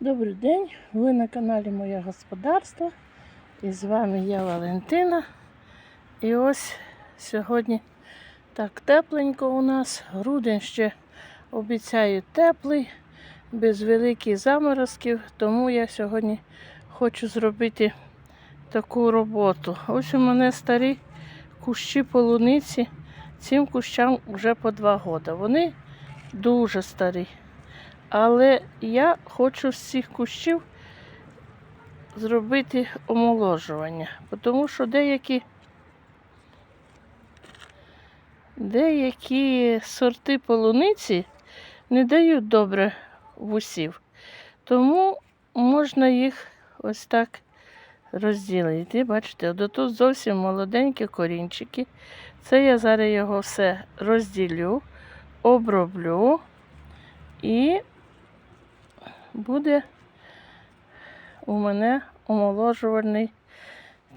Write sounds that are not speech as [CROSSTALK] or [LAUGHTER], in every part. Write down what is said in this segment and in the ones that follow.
Добрий день, ви на каналі Моє Господарство. І з вами я Валентина. І ось сьогодні так тепленько у нас. Грудень ще обіцяю теплий, без великих заморозків. Тому я сьогодні хочу зробити таку роботу. Ось у мене старі кущі полуниці. Цим кущам вже по два роки. Вони дуже старі. Але я хочу з цих кущів зробити омоложування, тому що деякі, деякі сорти полуниці не дають добре вусів. Тому можна їх ось так розділити. Бачите, тут зовсім молоденькі корінчики. Це я зараз його все розділю, оброблю. І буде у мене омоложувальний.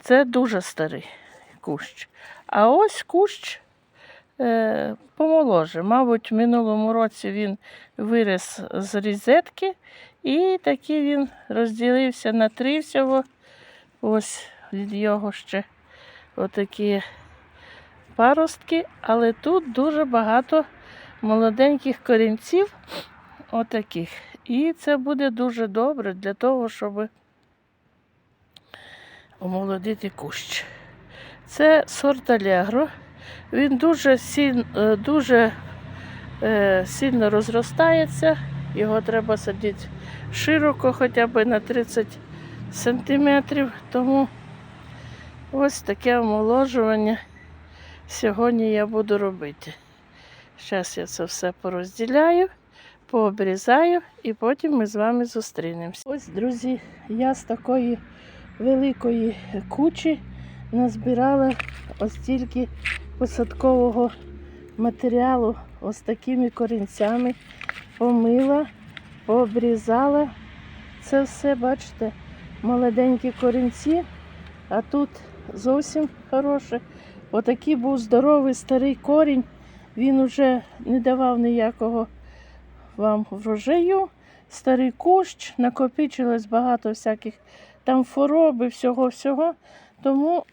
Це дуже старий кущ. А ось кущ е, помоложе. Мабуть, в минулому році він виріс з різетки і такий він розділився на три всього. Ось від його ще отакі паростки, але тут дуже багато молоденьких корінців, отаких. І це буде дуже добре для того, щоб омолодити кущ. Це сорт Алегро. Він дуже, сіль, е, дуже е, сильно розростається. Його треба садити широко, хоча б на 30 сантиметрів. Тому ось таке омоложування сьогодні я буду робити. Зараз я це все порозділяю, пообрізаю і потім ми з вами зустрінемося. Ось, друзі, я з такої великої кучі назбирала ось тільки посадкового матеріалу, ось такими корінцями, помила, пообрізала. Це все, бачите, молоденькі корінці, а тут зовсім хороше. Отакий був здоровий старий корінь. Він уже не давав ніякого вам врожаю. Старий кущ, накопичилось багато всяких там хвороби, всього-всього. Тому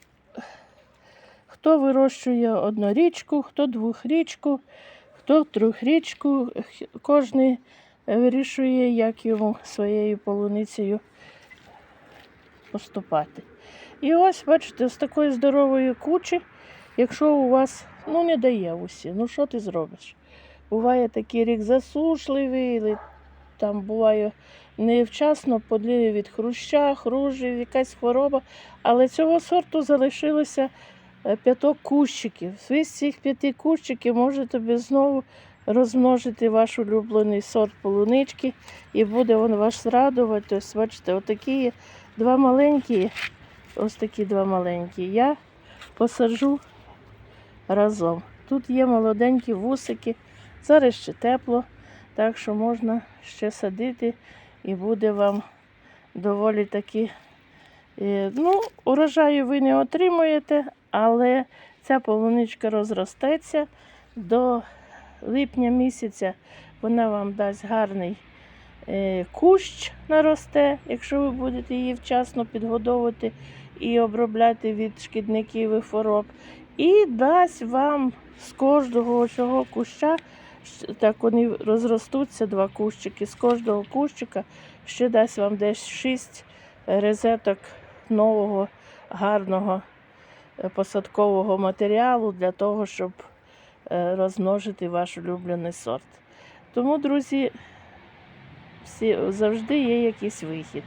хто вирощує однорічку, хто двохрічку, хто трьохрічку, кожен вирішує, як йому своєю полуницею поступати. І ось, бачите, з такої здорової кучі, якщо у вас ну не дає усі, ну що ти зробиш? Буває такий рік засушливий, там буває невчасно подліє від хруща, хружів, якась хвороба. Але цього сорту залишилося е, п'яток кущиків. Ви з цих п'яти кущиків можете знову розмножити ваш улюблений сорт полунички, і буде він вас радувати. Ось, бачите, отакі два маленькі, ось такі два маленькі. Я посаджу разом. Тут є молоденькі вусики, зараз ще тепло, так що можна ще садити і буде вам доволі таки. е, Ну, урожаю ви не отримуєте, але ця полуничка розростеться до липня місяця. Вона вам дасть гарний е, кущ наросте, якщо ви будете її вчасно підгодовувати і обробляти від шкідників і хвороб. І дасть вам з кожного цього куща, так вони розростуться, два кущики, з кожного кущика ще дасть вам десь 6 розеток нового гарного е, посадкового матеріалу для того, щоб е, розмножити ваш улюблений сорт. Тому, друзі, всі, завжди є якийсь вихід.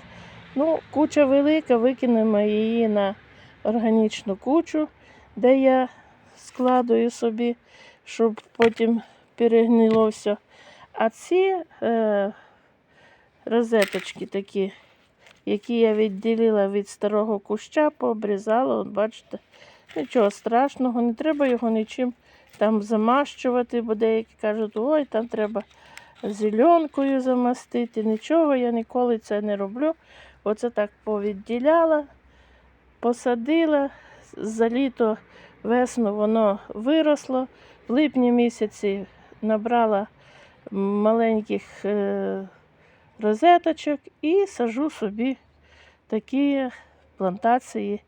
Ну, куча велика, викинемо її на органічну кучу, де я складую собі, щоб потім перегнило. А ці е, розеточки такі, які я відділила від старого куща, пообрізала, от бачите, нічого страшного, не треба його нічим там замащувати, бо деякі кажуть, ой, там треба зеленкою замастити. Нічого я ніколи це не роблю. Оце так повідділяла, посадила, за літо весну воно виросло. В липні місяці набрала маленьких е, розеточок і сажу собі такі плантації.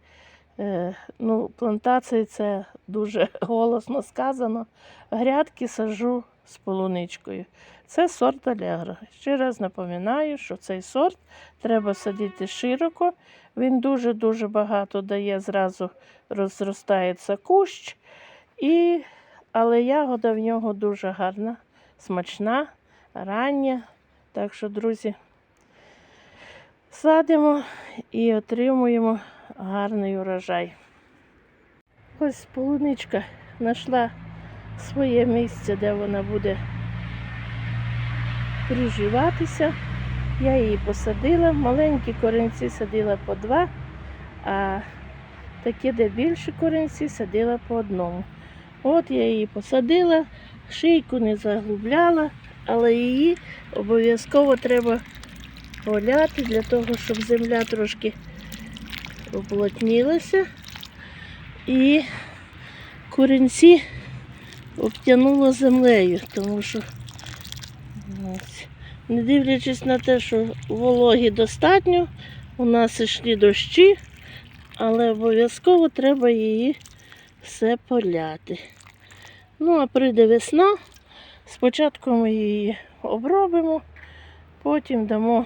Е, ну, плантації це дуже [LAUGHS] голосно сказано. Грядки сажу з полуничкою. Це сорт Алегро. Ще раз напоминаю, що цей сорт треба садити широко. Він дуже-дуже багато дає, зразу розростається кущ. І... Але ягода в нього дуже гарна, смачна, рання. Так що, друзі, садимо і отримуємо гарний урожай. Ось полуничка знайшла своє місце, де вона буде приживатися. Я її посадила. Маленькі корінці садила по два, а такі, де більші корінці, садила по одному. От я її посадила, шийку не заглубляла, але її обов'язково треба поляти для того, щоб земля трошки уплотнілася і корінці обтянуло землею, тому що не дивлячись на те, що вологі достатньо, у нас йшли дощі, але обов'язково треба її все поляти. Ну, а прийде весна, спочатку ми її обробимо, потім дамо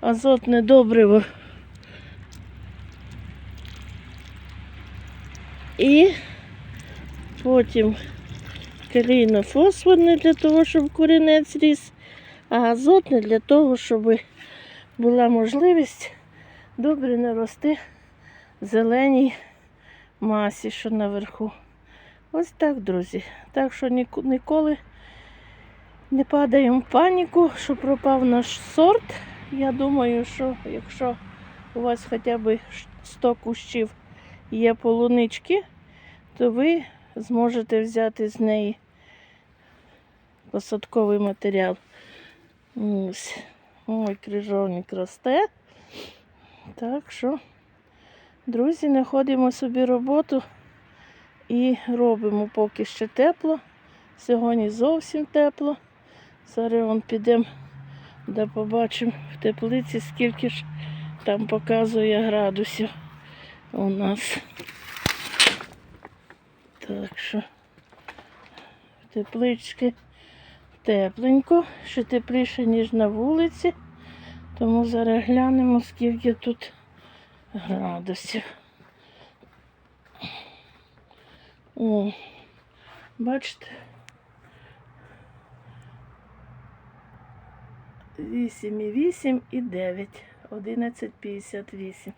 азотне добриво. І потім калійно-фосфорне для того, щоб корінець ріс, а азотне для того, щоб була можливість добре нарости зеленій масі, що наверху. Ось так, друзі. Так що ніколи не падаємо в паніку, що пропав наш сорт. Я думаю, що якщо у вас хоча б 100 кущів є полунички, то ви зможете взяти з неї посадковий матеріал. Ось. Ой, крижовник росте. Так що, друзі, знаходимо собі роботу і робимо поки ще тепло. Сьогодні зовсім тепло. Зараз вон підемо, де побачимо в теплиці, скільки ж там показує градусів у нас. Так що в тепличці тепленько, ще тепліше, ніж на вулиці. Тому зараз глянемо, скільки тут градусів. О, бачите? 8,8 і 9, 11,58.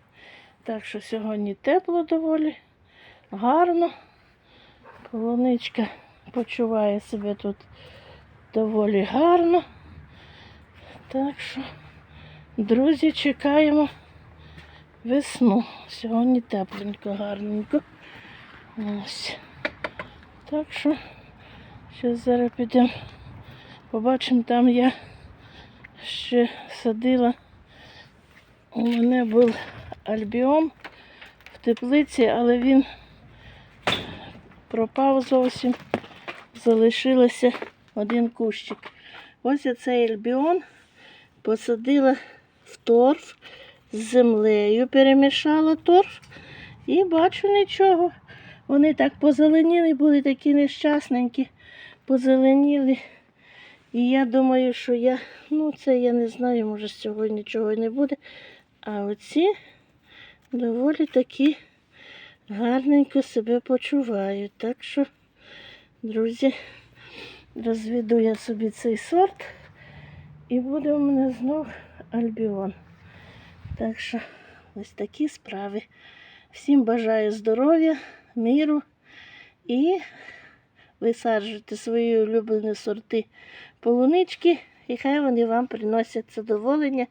Так що сьогодні тепло доволі, гарно. Полуничка почуває себе тут доволі гарно. Так що, друзі, чекаємо весну. Сьогодні тепленько, гарненько. Ось. Так що, зараз зараз підемо. Побачимо, там я ще садила. У мене був альбіом в теплиці, але він пропав зовсім. Залишилося один кущик. Ось я цей альбіон посадила в торф з землею, перемішала торф і бачу нічого. Вони так позеленіли, були такі нещасненькі, позеленіли. І я думаю, що я, ну це я не знаю, може з цього нічого не буде. А оці доволі такі гарненько себе почувають. Так що, друзі, розведу я собі цей сорт і буде у мене знов альбіон. Так що ось такі справи. Всім бажаю здоров'я, міру і висаджуйте свої улюблені сорти полунички, і хай вони вам приносять задоволення